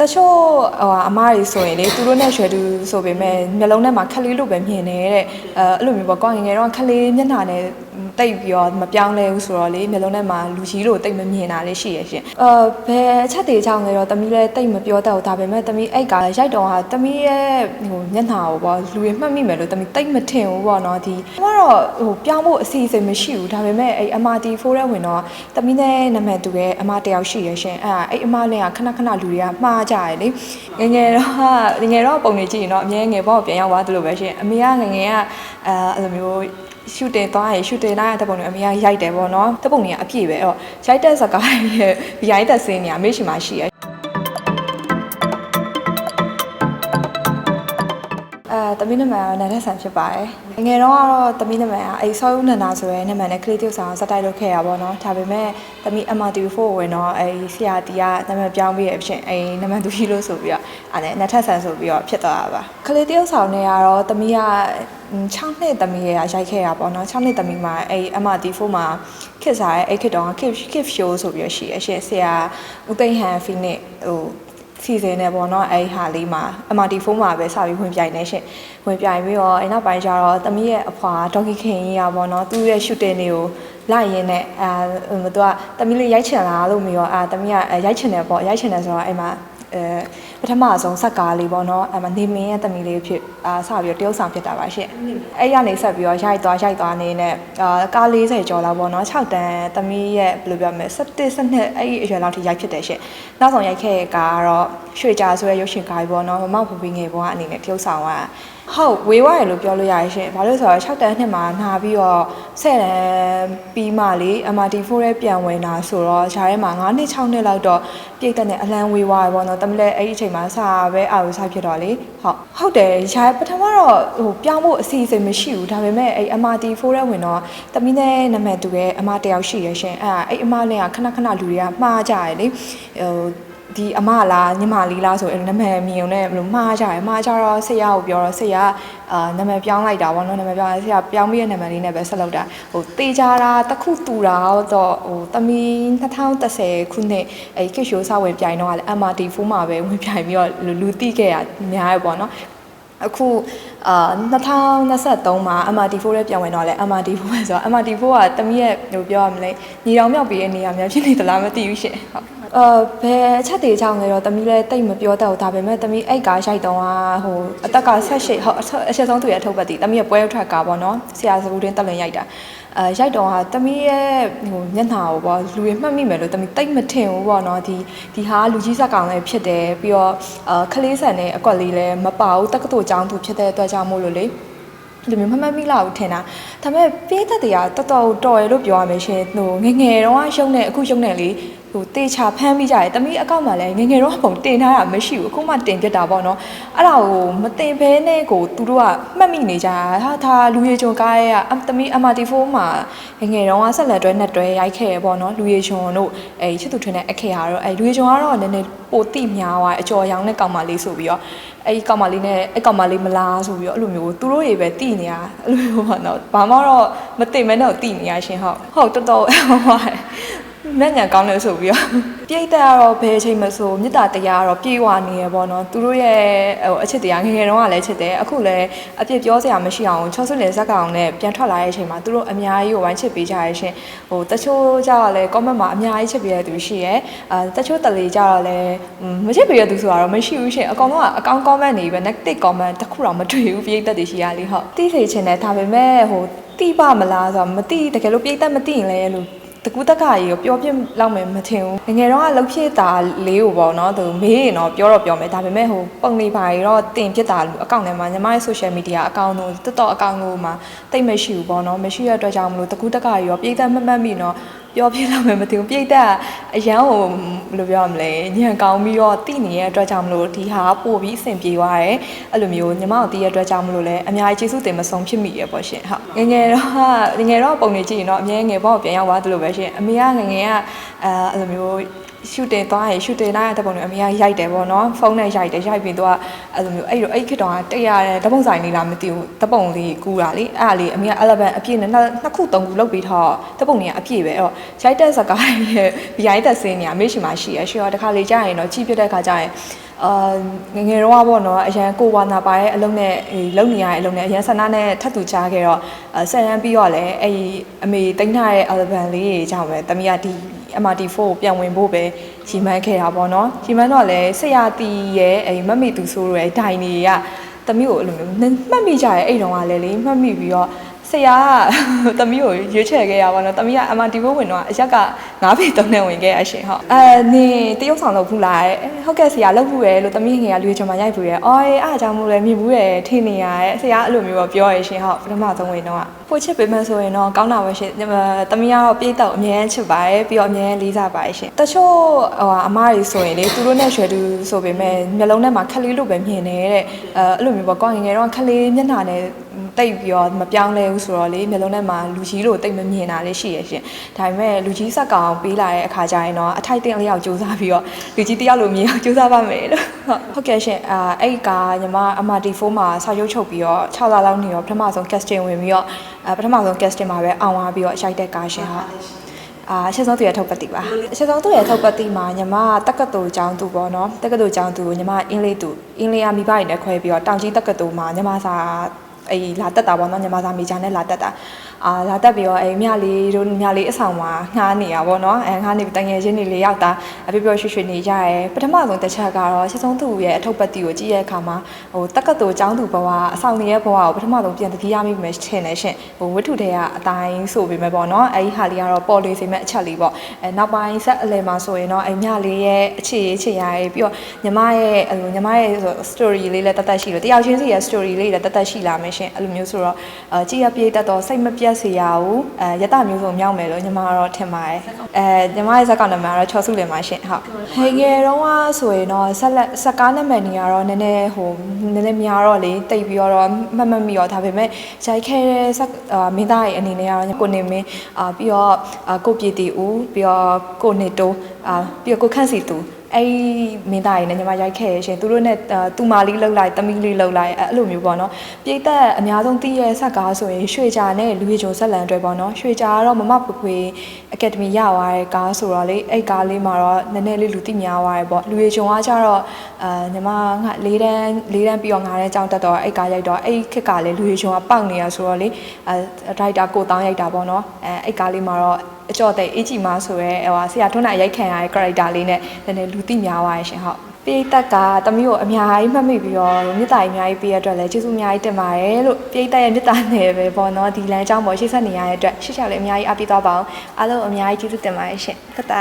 တချို့ဟိုအမားတွေဆိုရင်လေသူတို့နဲ့ရွှေတူဆိုပေမဲ့မျိုးလုံးထဲမှာခက်လေးလို့ပဲမြင်နေတဲ့အဲအဲ့လိုမျိုးပေါ့ကောင်းငယ်ငယ်တော့ခက်လေးမျက်နှာနဲ့ တိတ်ပြီးတော့မပြောင်းလဲဘူးဆိုတော့လေမျိုးလုံးထဲမှာလူကြီးလို့တိတ်မမြင်တာလေးရှိရရှင်အဲဘယ်အချက်တွေကြောင့်လဲတော့တမီးလည်းတိတ်မပြောတတ်ဘူးဒါပေမဲ့တမီးအိတ်ကရိုက်တော့ဟာတမီးရဲ့ဟိုမျက်နှာကိုပေါ့လူတွေမှတ်မိမယ်လို့တမီးတိတ်မထင်ဘူးပေါ့နော်ဒီကတော့ဟိုပြောင်းဖို့အစီအစဉ်မရှိဘူးဒါပေမဲ့အဲ့ MRT4 ရဲဝင်တော့တမီးနဲ့နာမည်တူရဲ့အမတယောက်ရှိရရှင်အဲ့အဲ့အမနဲ့ကခဏခဏလူတွေကမှားကြရလေငယ်ငယ်တော့ငယ်ငယ်တော့ပုံနေကြည့်ရင်တော့အမြဲငယ်ပေါ့ပြန်ရောက်သွားသလိုပဲရှင်အမေကငယ်ငယ်ကအဲအဲ့လိုမျိုး ရှူတင်သွားရင်ရှူတင်လိုက်တဲ့ပုံတွေအမေကရိုက်တယ်ပေါ့နော်တဲ့ပုံတွေကအပြည့်ပဲအဲ့တော့ရိုက်တဲ့စကားရဲ့ရိုက်တဲ့စင်းနေအမေရှိမှရှိရ အဲတမီးနမန်ကနာနဲ့ဆန်ဖြစ်ပါတယ်။ငယ်တော့ကတော့တမီးနမန်ကအဲဆောရုနန္ဒာဆိုရဲနမန်နဲ့ကလေးတူဆောင်စတိုက်လုပ်ခဲ့ရပါတော့။ဒါပေမဲ့တမီး MRT4 ဝင်တော့အဲဆရာတီကနာမည်ပြောင်းပြီးရဲ့အဖြစ်အဲနမန်သူကြီးလို့ဆိုပြီးတော့အဲနတ်ထက်ဆန်ဆိုပြီးတော့ဖြစ်သွားတာပါ။ကလေးတူဆောင်နေရတော့တမီးက6နှစ်တမီးရရိုက်ခဲ့ရပါတော့။6နှစ်တမီးမှာအဲ MRT4 မှာခစ်စားရဲ့အဲခစ်တော့ kip kip show ဆိုပြီးတော့ရှိရရှင်ဆရာဦးသိန်းဟန်ဖီနစ်ဟို စီစဉ်နေပေါ့နော်အဲ့ဟာလေးမှာ MRT4 မှာပဲစပြီးဝင်ပြိုင်နေရှင်ဝင်ပြိုင်ပြီးတော့အဲ့နောက်ပိုင်းကျတော့တမီးရဲ့အဖွာဒေါက်ကီခင်ကြီးရပေါ့နော်သူ့ရဲ့ shooting တွေကိုလိုက်ရင်းနဲ့အဲသူကတမီးလေးရိုက်ချင်လားလို့မျိုးအာတမီးကရိုက်ချင်တယ်ပေါ့ရိုက်ချင်တယ်ဆိုတော့အဲ့မှာ အဲပထမဆုံးဇက်ကားလေးပေါ့နော်အဲ့မှာနေမင်းရဲ့တမီးလေးဖြစ်အာစပြီးတော့တရုတ်ဆောင်ဖြစ်တာပါရှင့်အဲ့ရနေဆက်ပြီးတော့ရိုက်သွားရိုက်သွားနေနဲ့အာကား40ကျော်လောက်ပေါ့နော်6တန်းတမီးရဲ့ဘယ်လိုပြောမလဲ17 12အဲ့ဒီအရွယ်လောက်ထိရိုက်ဖြစ်တယ်ရှင့်နောက်ဆုံးရိုက်ခဲ့တဲ့ကားကတော့ရွှေကြာဆိုတဲ့ရုပ်ရှင်ကားကြီးပေါ့နော်မမောက်ပူပီငယ်ပေါ်ကအနေနဲ့တရုတ်ဆောင်က ဟုတ်ဝေဝရလို့ပြောလို့ရရရှင်ဘာလို့ဆိုတော့6တန်းနှစ်မှာနာပြီးတော့10တန်းပြီးမှလေ MRT4 ရဲ့ပြန်ဝင်တာဆိုတော့ဂျားထဲမှာ9နှစ်6နှစ်လောက်တော့ပြည့်တဲ့နဲ့အလံဝေဝရပေါ့နော်တမလဲအဲ့ဒီအချိန်မှာစာပဲအာရုံစိုက်ဖြစ်တော့လေဟုတ်ဟုတ်တယ်ဂျားပထမတော့ဟိုပြောင်းဖို့အစီအစဉ်မရှိဘူးဒါပေမဲ့အဲ့ MRT4 ရဲ့ဝင်တော့တမီးနဲ့နာမည်တူရဲ့အမတယောက်ရှိရရှင်အဲ့အဲ့အမနဲ့ကခဏခဏလူတွေကမှားကြရလေဟို ဒီအမလားညီမလေးလားဆိုရင်နာမည်မြင်ုံနဲ့ဘယ်လိုမှားကြရမှားကြတော့ဆရာကိုပြောတော့ဆရာကအာနာမည်ပြောင်းလိုက်တာဗောနော်နာမည်ပြောင်းဆရာပြောင်းပြီးတဲ့နာမည်လေးနဲ့ပဲဆက်လုပ်တာဟိုတေချာတာတစ်ခုတူတာတော့ဟိုတမီ2010ခုနှစ်အဲကစ်ရှိုးစဝင်ပြိုင်တော့ကလည်း MRT4 မှာပဲဝင်ပြိုင်ပြီးတော့လူလူတိခဲ့ရများရပေါ့နော်အခုအာ2023မှာ MRT4 ရဲ့ပြန်ဝင်တော့လဲ MRT4 ပဲဆိုတော့ MRT4 ကတမီးရဲ့ဟိုပြောရမလဲညီတော်မြောက်ပြီးတဲ့နေရာများဖြစ်နေသလားမသိဘူးရှင်ဟုတ် အာဘယ်အချက်တွေကြောင့်လဲတော့တမီးလည်းတိတ်မပြောတတ်ဘူးဒါပေမဲ့တမီးအိတ်ကားရိုက်တော့ဟိုအသက်က18ဟုတ်အချက်ဆုံးသူရဲ့အထုပ်ပတ်တီတမီးရဲ့ပွဲထွက်ကပေါ့နော်ဆရာစကူတွင်းတက်လွင်ရိုက်တာအဲရိုက်တော့ဟာတမီးရဲ့ဟိုမျက်နှာကိုပေါ့လူတွေမှတ်မိမယ်လို့တမီးတိတ်မထင်ဘူးပေါ့နော်ဒီဒီဟာလူကြီးဇက်ကောင်လည်းဖြစ်တယ်ပြီးတော့အာခလေးဆန်နဲ့အကွက်လေးလည်းမပါဘူးတက္ကသိုလ်ကျောင်းသူဖြစ်တဲ့အတွက်ကြောင့်မို့လို့လေဒီလိုမျိုးမမှတ်မိလောက်ထင်တာဒါပေမဲ့ပေးသက်တရားတော်တော်တော်ရလို့ပြောရမယ်ရှင်ဟိုငငယ်တော့ရှုံးနေအခုရှုံးနေလေ ဟိုတေချာဖမ်းပြီးကြတယ်တမီးအကောင့်မှာလည်းငငယ်တော့ပုံတင်ထားတာမရှိဘူးအခုမှတင်ပြတာပေါ့နော်အဲ့ဒါကိုမတင်ဘဲနဲ့ကိုသူတို့ကမှတ်မိနေကြတာဟာဒါလူရေချုံကားရဲ့ကတမီး MRT4 မှာငငယ်တော့ကဆက်လက်တွဲနဲ့တွဲရိုက်ခဲ့ရပေါ့နော်လူရေချုံတို့အဲချစ်သူထွန်းတဲ့အခက်ဟာတော့အဲလူရေချုံကတော့နည်းနည်းပိုတိများသွားအကျော်ရောင်တဲ့ကောင်မလေးဆိုပြီးတော့အဲ့ဒီကောင်မလေးနဲ့အဲ့ကောင်မလေးမလားဆိုပြီးတော့အဲ့လိုမျိုးသူတို့တွေပဲတိနေရအဲ့လိုမျိုးပေါ့နော်ဘာမှတော့မသိမဲတော့တိနေရရှင်ဟုတ်ဟုတ်တော်တော်ဟို မျက်ညံကောင်းတယ်ဆိုပြီးတော့ပြိတ္တကတော့ဘယ်အချိန်မဆိုမေတ္တာတရားကတော့ပြေဝနေရပေါ့နော်သူတို့ရဲ့ဟိုအချစ်တရားငယ်ငယ်တုန်းကလည်းချစ်တယ်အခုလည်းအပြစ်ပြောစရာမရှိအောင်ချောဆွလင်ဇက်ကောင်နဲ့ပြန်ထွက်လာတဲ့အချိန်မှာသူတို့အများကြီးကိုဝိုင်းချစ်ပေးကြရရှင်ဟိုတချို့ကြတော့လည်း comment မှာအများကြီးချစ်ပေးရတဲ့သူရှိရဲအာတချို့တလေကြတော့လည်းမချစ်ပေးရတဲ့သူဆိုတာတော့မရှိဘူးရှင်အကောင်လုံးကအကောင့် comment နေပဲ negative comment တခုတော့မတွေ့ဘူးပြိတ္တတွေရှိရလေဟုတ်သိစေချင်တယ်ဒါပေမဲ့ဟိုတိပမလားဆိုတော့မတိတကယ်လို့ပြိတ္တမသိရင်လည်းလို့ တကူတက်ကကြီးကိုပြောပြလောက်မယ်မထင်ဘူးငငယ်တော့ကလှုပ်ဖြစ်တာလေးကိုပေါ့နော်သူမေးရင်တော့ပြောတော့ပြောမယ်ဒါပေမဲ့ဟိုပုံလေးပါရီတော့တင်ဖြစ်တာလို့အကောင့်ထဲမှာညီမရဲ့ social media အကောင့်တို့တက်တော့အကောင့်တို့မှာတိတ်မရှိဘူးပေါ့နော်မရှိရတဲ့အတွက်ကြောင့်မလို့တကူတက်ကကြီးရောပြိတ္တမမှတ်မိတော့ ပြောပြလောက်မယ်မသိဘူးပြိတ္တအရန်ဟိုဘယ်လိုပြောရမလဲညံကောင်းပြီးတော့တိနေတဲ့အတွက်ကြောင့်မလို့ဒီဟာပို့ပြီးအဆင်ပြေသွားတယ်အဲ့လိုမျိုးညီမတို့တီးရတဲ့အတွက်ကြောင့်မလို့လည်းအများကြီးကျေးဇူးတင်မဆုံးဖြစ်မိရပေါ့ရှင်ဟုတ်ငငယ်တော့ငငယ်တော့ပုံနေကြည့်ရင်တော့အမြဲငယ်ပေါ့ပြန်ရောက်သွားသလိုပဲရှင်အမေကငငယ်ကအဲအဲ့လိုမျိုး ရှူတင်သွားရင်ရှူတင်လိုက်တဲ့ပုံတွေအမေကရိုက်တယ်ပေါ့နော်ဖုန်းနဲ့ရိုက်တယ်ရိုက်ပြီးတော့အဲ့လိုမျိုးအဲ့လိုအဲ့ခစ်တော့တက်ရတဲ့ဓပုံဆိုင်လေးလားမသိဘူးဓပုံလေးကူတာလေအဲ့ဒါလေးအမေက11အပြည့်နဲ့နှစ်ခုသုံးခုလုပ်ပြီးတော့ဓပုံတွေကအပြည့်ပဲအဲ့တော့ရိုက်တဲ့စကားရဲ့ရိုက်တဲ့စင်းနေအမေရှိမှရှိရရှိတော့တခါလေကြာရင်တော့ကြည့်ပြတဲ့ခါကျရင်အာငယ်ငယ်တော့ပေါ့နော်အရန်ကိုဝါနာပါရဲ့အလုံးနဲ့လုံနေရတဲ့အလုံးနဲ့အရန်ဆန္ဒနဲ့ထပ်တူချခဲ့တော့ဆက်ရန်ပြီးတော့လည်းအဲ့အမေတိန်းထားတဲ့ album လေးတွေကြောင့်ပဲတမီးကဒီ MRT4 ကိုပြန်ဝင်ဖို့ပဲရီမန်းခဲ့တာပေါ့နော်ရီမန်းတော့လည်းဆရာတီရဲ့အဲ့မမေသူဆိုးရဲ့ဒိုင်တွေကတမီးကိုအဲ့လိုမျိုးမှတ်မိကြရဲ့အဲ့တုန်းကလည်းလေမှတ်မိပြီးတော့ဆရာကတမီးကိုရွေးချယ်ခဲ့ရပါတော့တမီးက MRT4 ဝင်တော့အရက်က9ပေ3နဲ့ဝင်ခဲ့ရရှင်ဟုတ်အဲနေတရုတ်ဆောင်လုပ်ဘူးလားအဲဟုတ်ကဲ့ဆရာလုပ်ဘူးရယ်လို့တမီးငယ်ကလွေချင်မှရိုက်ဘူးရယ်အော်အေးအားကြောင့်မို့လဲမြင်ဘူးရယ်ထင်နေရယ်ဆရာအဲ့လိုမျိုးပေါ့ပြောရရှင်ဟုတ်ပထမဆုံးဝင်တော့ပို့ချစ်ပေးမှဆိုရင်တော့ကောင်းတာပဲရှင်တမီးကတော့ပြေးတော့အမြဲချစ်ပါတယ်ပြီးတော့အမြဲလေးစားပါတယ်ရှင်တချို့ဟိုအမားတွေဆိုရင်လေသူတို့နဲ့ရွှေတူဆိုပေမဲ့မျိုးလုံးထဲမှာခက်လေးလို့ပဲမြင်နေတဲ့အဲအဲ့လိုမျိုးပေါ့ကောင်းငယ်ငယ်တော့ခက်လေးမျက်နှာနဲ့တိတ်ပြီးတော့မပြောင်းလဲဘူးဆိုတော့လေမျိုးလုံးထဲမှာလူကြီးလို့တိတ်မမြင်တာလေးရှိရရှင်ဒါပေမဲ့လူကြီးဆက်ကောင်ပေးလာတဲ့အခါကျရင်တော့အထိုက်တင်လျောက်စူးစမ်းပြီးတော့လူကြီးတယောက်လိုမြင်အောင်စူးစမ်းပါမယ်လို့ဟုတ်ဟုတ်ကဲ့ရှင်အာအဲ့ကညီမ MRT4 မှာစာရုပ်ချုပ်ပြီးတော့6လလောက်နေတော့ပထမဆုံး casting ဝင်ပြီးတော့အဲပထမဆုံး casting မှာပဲအောင်သွားပြီးတော့ရိုက်တဲ့ကားရှင်ဟုတ်အာအချက်ဆုံးသူရထုတ်ပတ်တိပါအချက်ဆုံးသူရထုတ်ပတ်တိမှာညီမတက္ကသိုလ်ကျောင်းသူပေါ့နော်တက္ကသိုလ်ကျောင်းသူကိုညီမအင်္ဂလိပ်သူအင်္ဂလိပ်အမိဘတွေနဲ့ခွဲပြီးတော့တောင်ကြီးတက္ကသိုလ်မှာညီမစာအေးလာတက်တာပေါ့နော်ညီမစာမေဂျာနဲ့လာတက်တာအာလာတက်ပြီးတော့အေးမြလေးတို့မြလေးအဆောင်မှာငှားနေရပေါ့နော်အဲငှားနေပြီးတငယ်ချင်းတွေလေးယောက်သားအပြပြရွှေရွှေနေကြရဲပထမဆုံးတစ်ချက်ကတော့အချက်ဆုံးသူရဲ့အထုတ်ပတ်တိကိုကြည့်ရတဲ့အခါမှာဟိုတက္ကသိုလ်ကျောင်းသူဘဝအဆောင်နေရဲ့ဘဝကိုပထမဆုံးပြန်တတိယမိမယ်ထင်တယ်ရှင်ဟိုဝတ္ထုတွေကအတိုင်းဆိုပေမဲ့ပေါ့နော်အဲဒီဟာလေးကတော့ပေါ်လေးစိမဲ့အချက်လေးပေါ့အဲနောက်ပိုင်းဆက်အလယ်မှာဆိုရင်တော့အဲမြလေးရဲ့အခြေအခြေရရဲ့ပြီးတော့ညီမရဲ့အဲ့လိုညီမရဲ့ story လေးလည်းတတ်တတ်ရှိလို့တယောက်ချင်းစီရဲ့ story လေးလည်းတတ်တတ်ရှိလာမယ်ရှင်အဲ့လိုမျိုးဆိုတော့အဲကြည်ရပြေးတတ်တော့စိတ်မပြတ်စေရဘူးအဲရတမျိုးစုံမြောက်မယ်လို့ညီမကတော့ထင်ပါတယ်အဲညီမရဲ့ဇက်ကောင်နာမည်ကတော့ချော်စုလင်ပါရှင်ဟုတ်ဟေငယ်တော့ကဆိုရင်တော့ဆက်လက်စကားနာမည်နေရတော့နည်းနည်းဟိုနည်းနည်းများတော့လေတိတ်ပြီးတော့မှတ်မှတ်မိတော့ဒါပေမဲ့ရိုက်ခဲတဲ့ဆက်အာမင်းသားရဲ့အနေနဲ့ကတော့ကိုနေမင်းအာပြီးတော့အာကိုပြည်တီဦးပြီးတော့ကိုနေတိုးအာပြီးတော့ကိုခန့်စီသူ အဲ့မင်းသားရည်နဲ့ညီမရိုက်ခဲ့ရရှင်သူတို့နဲ့တူမာလေးလှုပ်လိုက်တမီလေးလှုပ်လိုက်အဲ့လိုမျိုးပေါ့နော်ပြိသက်အများဆုံးသိရဲ့ဆက်ကားဆိုရင်ရွှေကြာနဲ့လူရချုံဆက်လန်အတွက်ပေါ့နော်ရွှေကြာကတော့မမဖွဖွေအကယ်ဒမီရသွားတဲ့ကားဆိုတော့လေအဲ့ကားလေးမှာတော့နည်းနည်းလေးလူသိများသွားတယ်ပေါ့လူရချုံကကြတော့အာညီမငါ၄တန်း၄တန်းပြီးတော့ငါတဲ့ကြောင်းတက်တော့အဲ့ကားရိုက်တော့အဲ့ခက်ကလေလူရချုံကပေါက်နေတာဆိုတော့လေအဲဒရိုက်တာကိုတောင်းရိုက်တာပေါ့နော်အဲအဲ့ကားလေးမှာတော့ အကြော်တဲ့အေးကြီးမဆိုရဲဟိုဆရာထွန်းနိုင်ရိုက်ခံရတဲ့ character လေးနဲ့နည်းနည်းလူသိများသွားရရှင်ဟုတ်ပိတ်သက်ကတမီးကိုအများကြီးမှတ်မိပြီးတော့မြစ်တာကြီးအများကြီးပေးရတဲ့အတွက်လည်းကျေးဇူးအများကြီးတင်ပါတယ်လို့ပိတ်သက်ရဲ့မြစ်တာနယ်ပဲပေါ့နော်ဒီလမ်းကြောင်းပေါ်ရှေ့ဆက်နေရတဲ့အတွက်ရှေ့ချက်လည်းအများကြီးအားပေးသွားပါအောင်အားလုံးအများကြီးကျေးဇူးတင်ပါတယ်ရှင်တတ